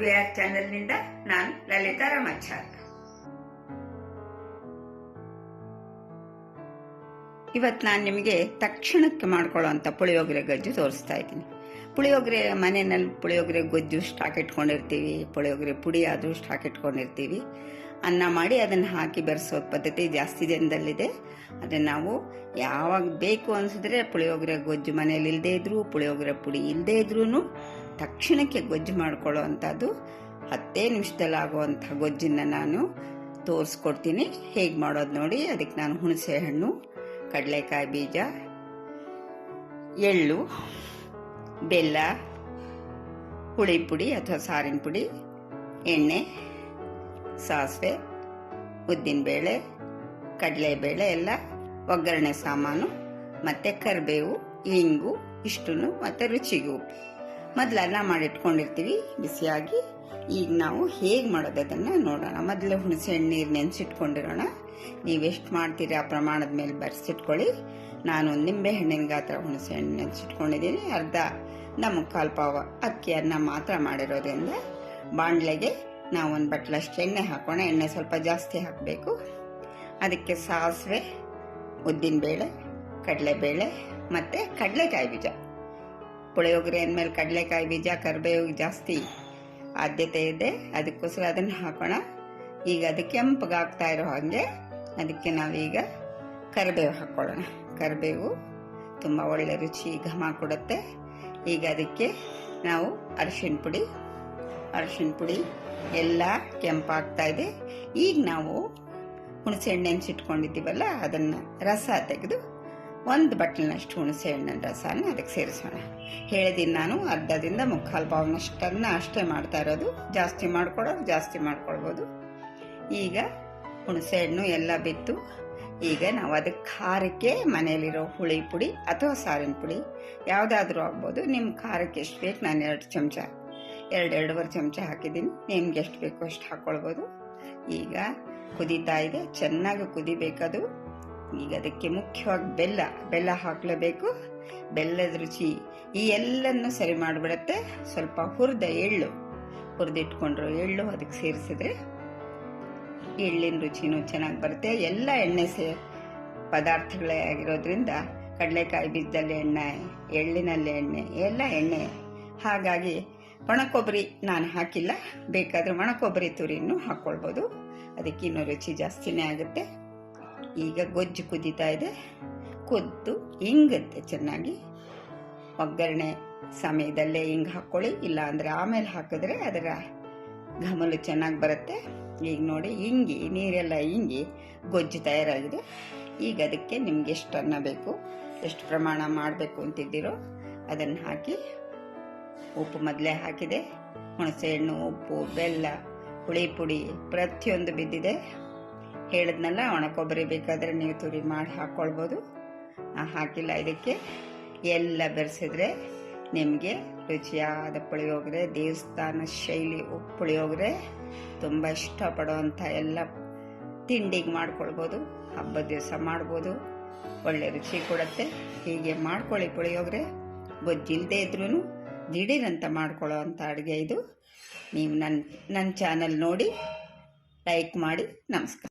We are ಚಾನೆಲ್ನಿಂದ ನಾನು ಲಲಿತಾ ರಾಮಾಚಾರ್ ಇವತ್ತು ನಾನು ನಿಮಗೆ ತಕ್ಷಣಕ್ಕೆ ಮಾಡ್ಕೊಳ್ಳೋವಂಥ ಪುಳಿಯೋಗರೆ ಗಜ್ಜು ತೋರಿಸ್ತಾ ಇದ್ದೀನಿ. ಪುಳಿಯೋಗರೆ ಮನೆಯಲ್ಲಿ ಪುಳಿಯೋಗರೆ ಗೊಜ್ಜು ಸ್ಟಾಕ್ ಇಟ್ಕೊಂಡಿರ್ತೀವಿ, ಪುಳಿಯೋಗರೆ ಪುಡಿ ಆದರೂ ಸ್ಟಾಕ್ ಇಟ್ಕೊಂಡಿರ್ತೀವಿ. ಅನ್ನ ಮಾಡಿ ಅದನ್ನು ಹಾಕಿ ಬೆರೆಸೋ ಪದ್ಧತಿ ಜಾಸ್ತಿ ಜನದಲ್ಲಿದೆ ಅದನ್ನು ನಾವು ಯಾವಾಗ ಬೇಕು ಅನಿಸಿದ್ರೆ ಪುಳಿಯೋಗರೆ ಗೊಜ್ಜು ಮನೇಲಿ ಇಲ್ಲದೇ ಇದ್ದರೂ ಪುಳಿಯೋಗರೆ ಪುಡಿ ಇಲ್ಲದೇ ಇದ್ರೂ ತಕ್ಷಣಕ್ಕೆ ಗೊಜ್ಜು ಮಾಡ್ಕೊಳ್ಳೋ ಅಂಥದ್ದು ಹತ್ತೇ ನಿಮಿಷದಲ್ಲಿ ಆಗುವಂಥ ನಾನು ತೋರಿಸ್ಕೊಡ್ತೀನಿ. ಹೇಗೆ ಮಾಡೋದು ನೋಡಿ, ಅದಕ್ಕೆ ನಾನು ಹುಣಸೆ ಹಣ್ಣು, ಕಡಲೆಕಾಯಿ ಬೀಜ, ಎಳ್ಳು, ಬೆಲ್ಲ, ಹುಳಿ ಪುಡಿ ಅಥವಾ ಸಾರಿನ ಪುಡಿ, ಎಣ್ಣೆ, ಸಾಸಿವೆ, ಉದ್ದಿನಬೇಳೆ, ಕಡಲೆಬೇಳೆ ಎಲ್ಲ, ಒಗ್ಗರಣೆ ಸಾಮಾನು, ಮತ್ತು ಕರಿಬೇವು, ಇಂಗು, ಇಷ್ಟನ್ನು ಮತ್ತು ರುಚಿಗೆ. ಮೊದಲು ಅನ್ನ ಮಾಡಿಟ್ಕೊಂಡಿರ್ತೀವಿ. ಬಿಸಿಯಾಗಿ. ಈಗ ನಾವು ಹೇಗೆ ಮಾಡೋದು ಅದನ್ನು ನೋಡೋಣ. ಮೊದಲು ಹುಣಸೆ ನೀರು ನೆನೆಸಿಟ್ಕೊಂಡಿರೋಣ. ನೀವೆಷ್ಟು ಮಾಡ್ತೀರಿ ಆ ಪ್ರಮಾಣದ ಮೇಲೆ ಬರೆಸಿಟ್ಕೊಳ್ಳಿ. ನಾನು ನಿಂಬೆ ಹಣ್ಣಿನ ಗಾತ್ರ ಹುಣಸೆ ಹಣ್ಣು ನೆನೆಸಿಟ್ಕೊಂಡಿದ್ದೀನಿ. ಅರ್ಧ ನಮ್ಮ ಕಾಲು ಪಾವ ಅಕ್ಕಿ ಅನ್ನ ಮಾತ್ರ ಮಾಡಿರೋದ್ರಿಂದ ಬಾಣಲೆಗೆ ನಾವು ಒಂದು ಬಟ್ಲಷ್ಟು ಎಣ್ಣೆ ಹಾಕೋಣ. ಎಣ್ಣೆ ಸ್ವಲ್ಪ ಜಾಸ್ತಿ ಹಾಕಬೇಕು. ಅದಕ್ಕೆ ಸಾಸಿವೆ, ಉದ್ದಿನಬೇಳೆ, ಕಡಲೆಬೇಳೆ ಮತ್ತು ಕಡಲೆಕಾಯಿ ಬೀಜ. ಪುಳಿಯೋಗರೆ ಅಂದಮೇಲೆ ಕಡಲೆಕಾಯಿ ಬೀಜ, ಕರಿಬೇವು ಜಾಸ್ತಿ ಆದ್ಯತೆ ಇದೆ. ಅದಕ್ಕೋಸ್ಕರ ಅದನ್ನು ಹಾಕೋಣ. ಈಗ ಅದು ಕೆಂಪಗಾಗ್ತಾ ಇರೋ ಹಾಗೆ ಅದಕ್ಕೆ ನಾವೀಗ ಕರಿಬೇವು ಹಾಕ್ಕೊಳ್ಳೋಣ ಕರಿಬೇವು ತುಂಬ ಒಳ್ಳೆ ರುಚಿ, ಘಮ ಕೊಡುತ್ತೆ. ಈಗ ಅದಕ್ಕೆ ನಾವು ಅರಿಶಿಣ ಪುಡಿ ಅರಿಶಿಣ ಪುಡಿ ಎಲ್ಲ ಕೆಂಪಾಗ್ತಾ ಇದೆ. ಈಗ ನಾವು ಹುಣಸೆ ಹಣ್ಣು ನೆನೆಸಿಟ್ಕೊಂಡಿದ್ದೀವಲ್ಲ ಅದನ್ನು ರಸ ತೆಗೆದು ಒಂದು ಬಟ್ಲಿನಷ್ಟು ಹುಣಸೆ ಹಣ್ಣಿನ ರಸನ ಅದಕ್ಕೆ ಸೇರಿಸೋಣ. ಹೇಳಿದ್ದೀನಿ ನಾನು, ಅರ್ಧದಿಂದ ಮುಕ್ಕಾಲು ಪಾವನಷ್ಟನ್ನು ಅಷ್ಟೇ ಮಾಡ್ತಾ ಇರೋದು. ಜಾಸ್ತಿ ಮಾಡ್ಕೊಡೋದು ಜಾಸ್ತಿ ಮಾಡ್ಕೊಳ್ಬೋದು. ಈಗ ಹುಣಸೆ ಹಣ್ಣು ಎಲ್ಲ ಬಿತ್ತು. ಈಗ ನಾವು ಅದಕ್ಕೆ ಖಾರಕ್ಕೆ ಮನೆಯಲ್ಲಿರೋ ಹುಳಿ ಪುಡಿ ಅಥವಾ ಸಾರಿನ ಪುಡಿ ಯಾವುದಾದ್ರೂ ಆಗ್ಬೋದು. ನಿಮ್ಮ ಖಾರಕ್ಕೆ ಎಷ್ಟು ಬೇಕು ನಾನು ಎರಡು ಚಮಚ, ಎರಡು ಎರಡೂವರೆ ಚಮಚ ಹಾಕಿದ್ದೀನಿ. ನಿಮ್ಗೆ ಎಷ್ಟು ಬೇಕೋ ಅಷ್ಟು ಹಾಕ್ಕೊಳ್ಬೋದು ಈಗ ಕುದೀತಾ ಇದೆ. ಚೆನ್ನಾಗಿ ಕುದಿಬೇಕದು. ಈಗ ಅದಕ್ಕೆ ಮುಖ್ಯವಾಗಿ ಬೆಲ್ಲ ಬೆಲ್ಲ ಹಾಕಲೇಬೇಕು. ಬೆಲ್ಲದ ರುಚಿ ಈ ಎಲ್ಲನ್ನು ಸರಿ ಮಾಡಿಬಿಡತ್ತೆ. ಸ್ವಲ್ಪ ಹುರಿದ ಎಳ್ಳು, ಹುರಿದಿಟ್ಕೊಂಡ್ರು ಎಳ್ಳು ಅದಕ್ಕೆ ಸೇರಿಸಿದ್ರೆ ಎಳ್ಳಿನ ರುಚಿನೂ ಚೆನ್ನಾಗಿ ಬರುತ್ತೆ. ಎಲ್ಲ ಎಣ್ಣೆ ಸೇ, ಪದಾರ್ಥಗಳೇ ಆಗಿರೋದ್ರಿಂದ ಕಡಲೆಕಾಯಿ ಬೀಜದಲ್ಲಿ ಎಣ್ಣೆ, ಎಳ್ಳಿನಲ್ಲಿ ಎಣ್ಣೆ, ಎಲ್ಲ ಎಣ್ಣೆ. ಹಾಗಾಗಿ ಒಣಕೊಬ್ಬರಿ ನಾನು ಹಾಕಿಲ್ಲ. ಬೇಕಾದರೆ ಒಣಕೊಬ್ಬರಿ ತುರಿನೂ ಹಾಕ್ಕೊಳ್ಬೋದು. ಅದಕ್ಕೆ ಇನ್ನೂ ರುಚಿ ಜಾಸ್ತಿನೇ ಆಗುತ್ತೆ. ಈಗ ಗೊಜ್ಜು ಕುದೀತಾ ಇದೆ. ಕುದ್ದು ಹಿಂಗುತ್ತೆ ಚೆನ್ನಾಗಿ. ಒಗ್ಗರಣೆ ಸಮಯದಲ್ಲೇ ಹಿಂಗೆ ಹಾಕ್ಕೊಳ್ಳಿ ಇಲ್ಲ ಅಂದರೆ ಆಮೇಲೆ ಹಾಕಿದ್ರೆ ಅದರ ಘಮಲು ಚೆನ್ನಾಗಿ ಬರುತ್ತೆ. ಈಗ ನೋಡಿ ಹಿಂಗಿ ನೀರೆಲ್ಲ ಹಿಂಗಿ ಗೊಜ್ಜು ತಯಾರಾಗಿದೆ. ಈಗ ಅದಕ್ಕೆ ನಿಮ್ಗೆ ಎಷ್ಟು ಅನ್ನ ಬೇಕು, ಎಷ್ಟು ಪ್ರಮಾಣ ಮಾಡಬೇಕು ಅಂತಿದ್ದೀರೋ ಅದನ್ನು ಹಾಕಿ, ಉಪ್ಪು ಮೊದಲೇ ಹಾಕಿದೆ. ಹುಣಸೆ ಹಣ್ಣು ಉಪ್ಪು, ಬೆಲ್ಲ, ಹುಳಿ ಪುಡಿ ಪ್ರತಿಯೊಂದು ಬಿದ್ದಿದೆ. ಹೇಳಿದ್ನಲ್ಲ ಒಣ ಕೊಬ್ಬರಿ ಬೇಕಾದರೆ ನೀವು ತುರಿ ಮಾಡಿ ಹಾಕ್ಕೊಳ್ಬೋದು ಹಾಕಿಲ್ಲ ಇದಕ್ಕೆ. ಎಲ್ಲ ಬೆರೆಸಿದ್ರೆ ನಿಮಗೆ ರುಚಿಯಾದ ಪುಳಿಯೋಗರೆ, ದೇವಸ್ಥಾನ ಶೈಲಿ ಪುಳಿಯೋಗರೆ ತುಂಬ ಇಷ್ಟಪಡುವಂಥ ಎಲ್ಲ ತಿಂಡಿಗೆ ಮಾಡ್ಕೊಳ್ಬೋದು, ಹಬ್ಬದ ದಿವಸ ಮಾಡ್ಬೋದು. ಒಳ್ಳೆ ರುಚಿ ಕೊಡುತ್ತೆ. ಹೀಗೆ ಮಾಡ್ಕೊಳ್ಳಿ ಪುಳಿಯೋಗರೆ. ಗೊಜ್ಜಿಲ್ಲದೆ ಇದ್ರೂ ದಿಢೀರಂತ ಮಾಡ್ಕೊಳ್ಳೋ ಅಂಥ ಅಡುಗೆ ಇದು. ನೀವು ನನ್ನ ನನ್ನ ಚಾನಲ್ ನೋಡಿ ಲೈಕ್ ಮಾಡಿ, ನಮಸ್ಕಾರ.